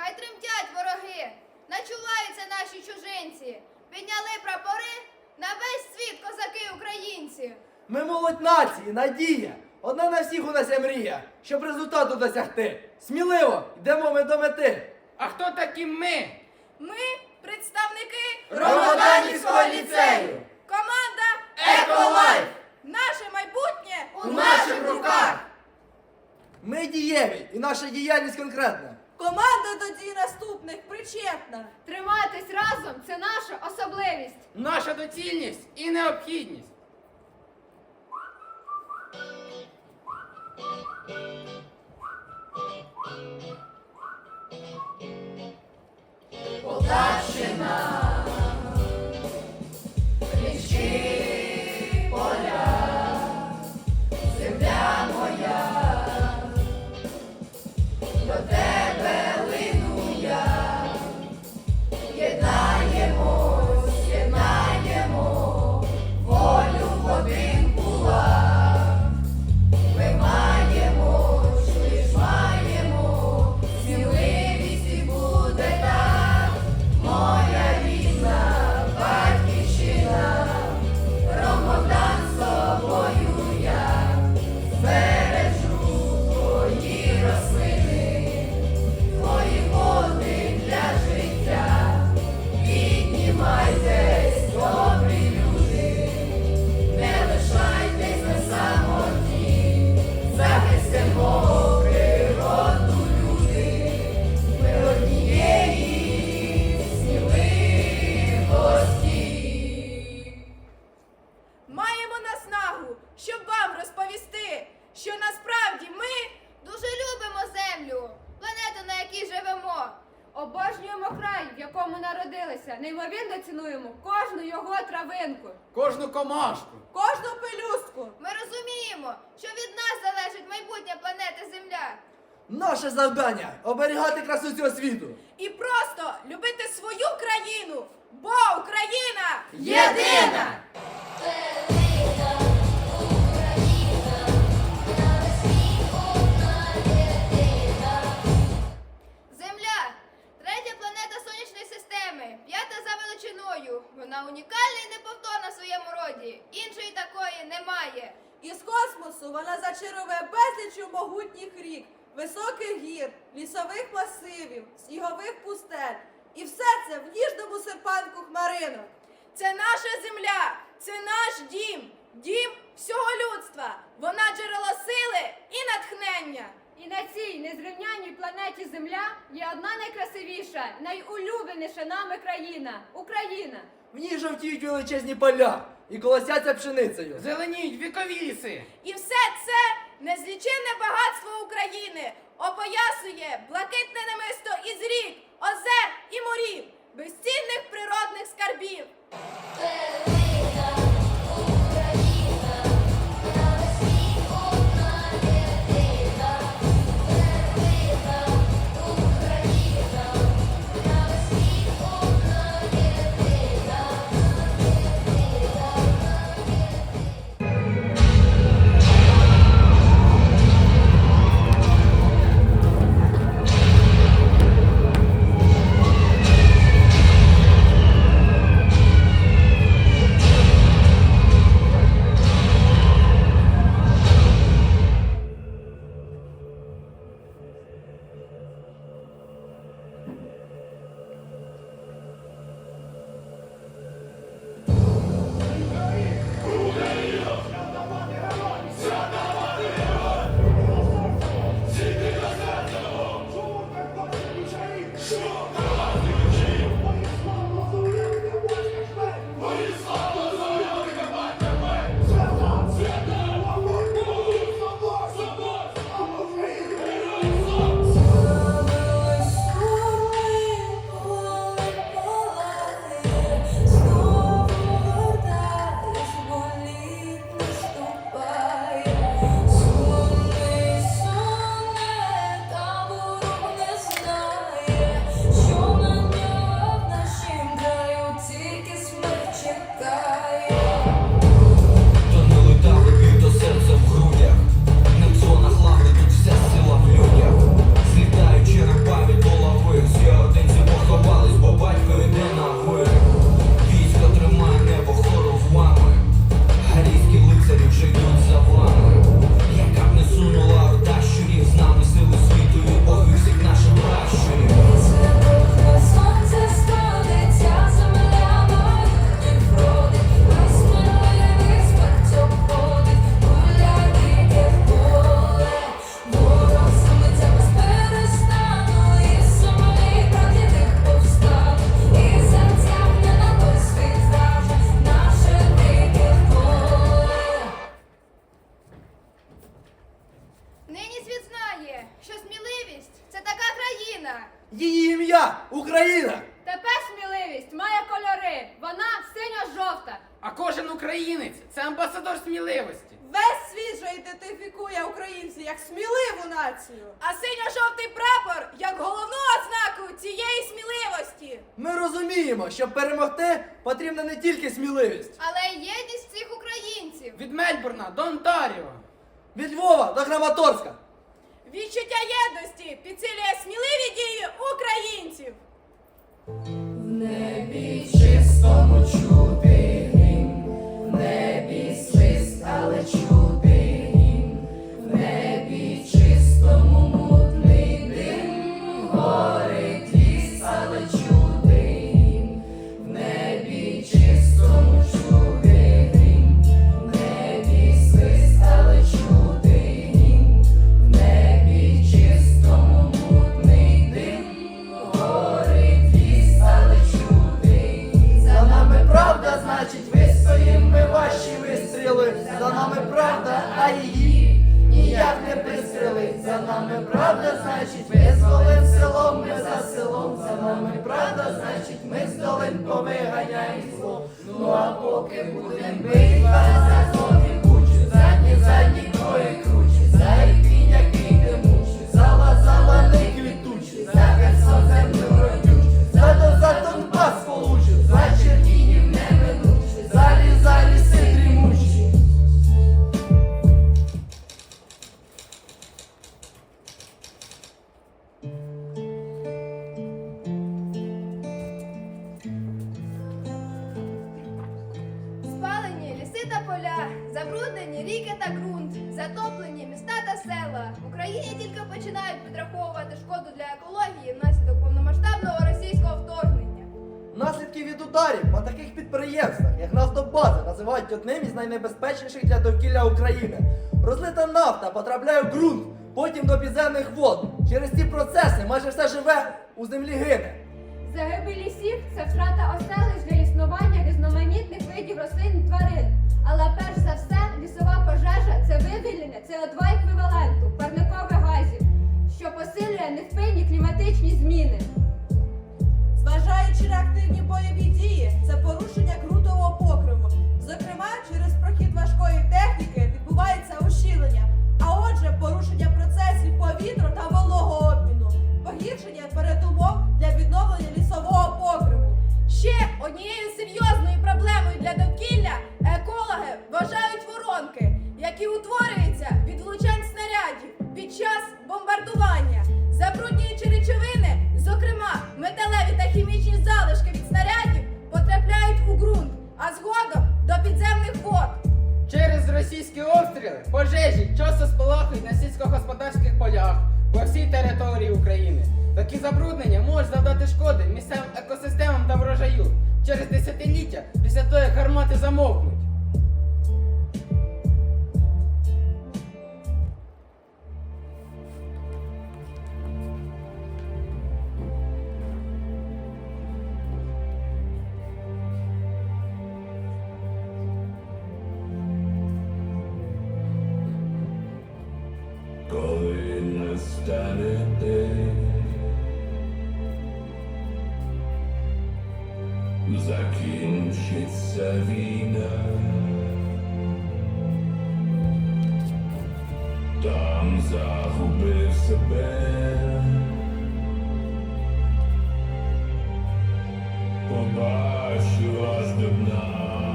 Хай тремтять вороги, начуваються наші чужинці, підняли прапори на весь світ козаки українці. Ми молодь нації, надія. Одна на всіх у нас є мрія, щоб результату досягти. Сміливо, йдемо ми до мети. А хто такі ми? Ми представники Ромоданівського ліцею. Команда Еколайф! Наше майбутнє У наших руках! Ми дієві і наша діяльність конкретна. Команда до дій наступних причетна. Триматись разом це наша особливість. Наша доцільність і необхідність. Кожну комашку. кожну пелюстку. Ми розуміємо, що від нас залежить майбутнє планети Земля. Наше завдання оберігати красу цього світу. І просто любити свою країну, бо Україна Єдина! Величиною. Вона унікальна і неповторна в своєму роді. Іншої такої немає. Із космосу вона зачаровує безлічю могутніх рік, високих гір, лісових масивів, снігових пустель. І все це в ніжному серпанку хмаринок. Це наша земля, це наш дім, дім всього людства. Вона джерело сили і натхнення. І на цій незрівняній планеті Земля є одна найкрасивіша, найулюбленіша нами країна Україна. В ній жовтіють величезні поля і колосяться пшеницею. Зеленіють вікові ліси. І все це незліченне багатство України опоясує блакитне намисто із рік, озер Ми розуміємо, щоб перемогти, потрібна не тільки сміливість. Але й єдність всіх українців. Від Мельбурна до Онтаріо. Від Львова до Краматорська. Відчуття єдності підсилює сміливі дії українців. За а поки забруднені ріки та ґрунт, затоплені міста та села. В Україні тільки починають підраховувати шкоду для екології внаслідок повномасштабного російського вторгнення. Наслідки від ударів по таких підприємствах, як Нафтобаза, називають одним із найнебезпечніших для довкілля України. Розлита нафта потрапляє в ґрунт, потім до підземних вод. Через ці процеси майже все живе у землі гине. Загибель лісів це втрата оселищ для існування різноманітних видів рослин і тварин. Але перш за все, лісова пожежа це вивільнення СО2 еквіваленту парникових газів, що посилює невпинні кліматичні зміни. Зважаючи на активні бойові дії, це порушення ґрунтового покриву. Зокрема, через прохід важкої техніки відбувається ущілення, а отже, порушення процесів повітря та вологообміну, погіршення передумов для відновлення лісового покриву. Ще однією серйозною проблемою для довкілля екологи вважають воронки, які утворюються від влучань снарядів під час бомбардування, забруднюючи речовини, зокрема металеві та хімічні залишки від снарядів, потрапляють у ґрунт, а згодом до підземних вод. Через російські обстріли пожежі часто спалахують на сільськогосподарських полях по всій території України. Такі забруднення можуть завдати шкоди місцевим екосистемам врожаю через десятиліття після того, як гармати замовкнуть. побачу аж до дна.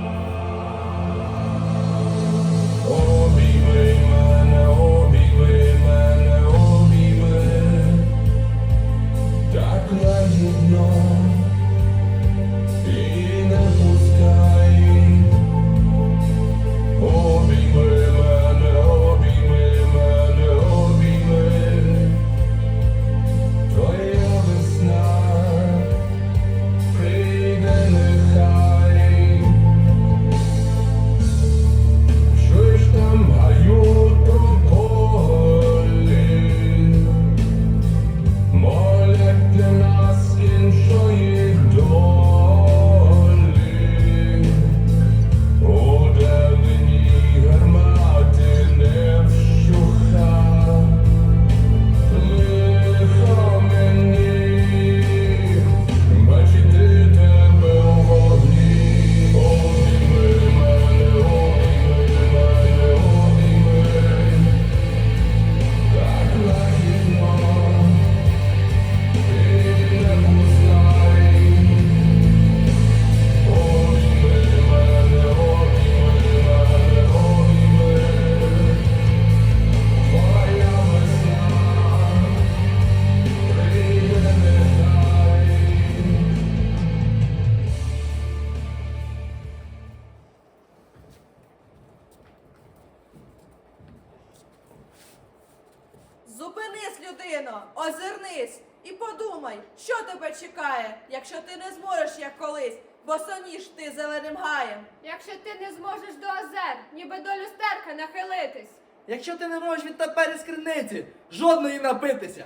Людино, озирнись і подумай, що тебе чекає, якщо ти не зможеш, як колись, босоніж ти зеленим гаєм. Якщо ти не зможеш до озер, ніби до люстерка нахилитись. Якщо ти не можеш відтепер із криниці жодної напитися.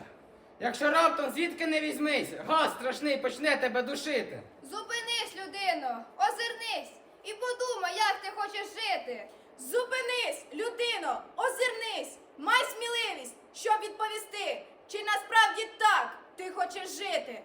Якщо раптом звідки не візьмись, газ страшний почне тебе душити. Зупинись, людино, озирнись і подумай, як ти хочеш жити. Зупинись, людино, озирнись, май сміливість, щоб відповісти, чи насправді так ти хочеш жити.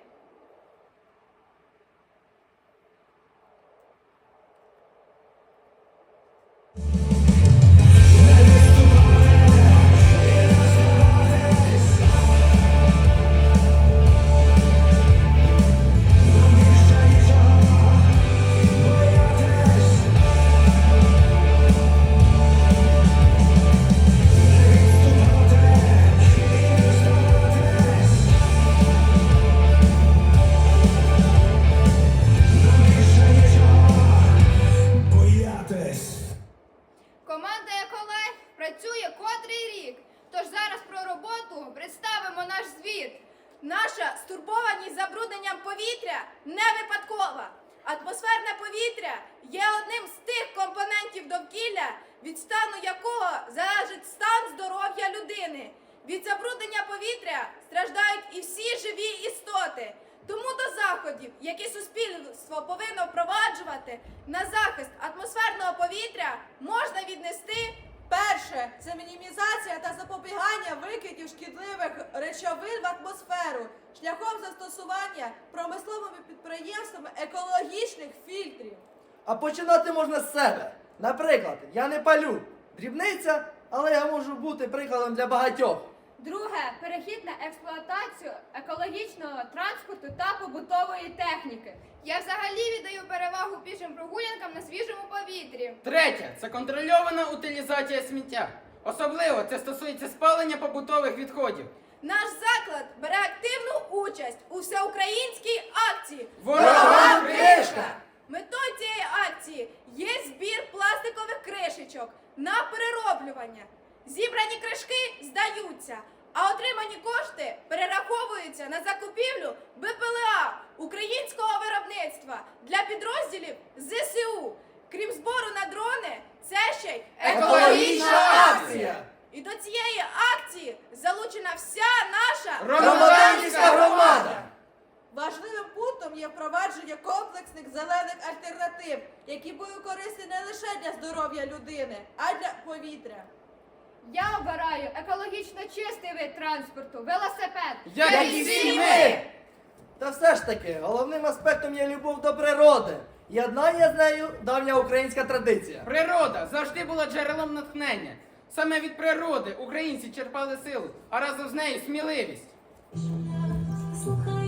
Впроваджувати на захист атмосферного повітря, можна віднести Перше це мінімізація та запобігання викидів шкідливих речовин в атмосферу шляхом застосування промисловими підприємствами екологічних фільтрів. А починати можна з себе. Наприклад, я не палю. Дрібниця, але я можу бути прикладом для багатьох. Друге перехід на експлуатацію екологічного транспорту та побутової техніки. Я взагалі віддаю перевагу пішим прогулянкам на свіжому повітрі. Третє це контрольована утилізація сміття. Особливо це стосується спалення побутових відходів. Наш заклад бере активну участь у всеукраїнській акції. Ворога кришка! Метою цієї акції є збір пластикових кришечок на перероблювання. Зібрані кришки здаються, а отримані кошти перераховуються на закупівлю БПЛА українського виробництва для підрозділів ЗСУ. Крім збору на дрони, це ще й Екологічна акція! І до цієї акції залучена вся наша Громадянська громада! Важливим пунктом є впровадження комплексних зелених альтернатив, які будуть корисні не лише для здоров'я людини, а й для повітря. Я обираю екологічно чистий вид транспорту, велосипед. Як Як і і всі ми! Та все ж таки, головним аспектом є любов до природи. Єднання з нею давня українська традиція. Природа завжди була джерелом натхнення. Саме від природи українці черпали силу, а разом з нею сміливість. Слухаю,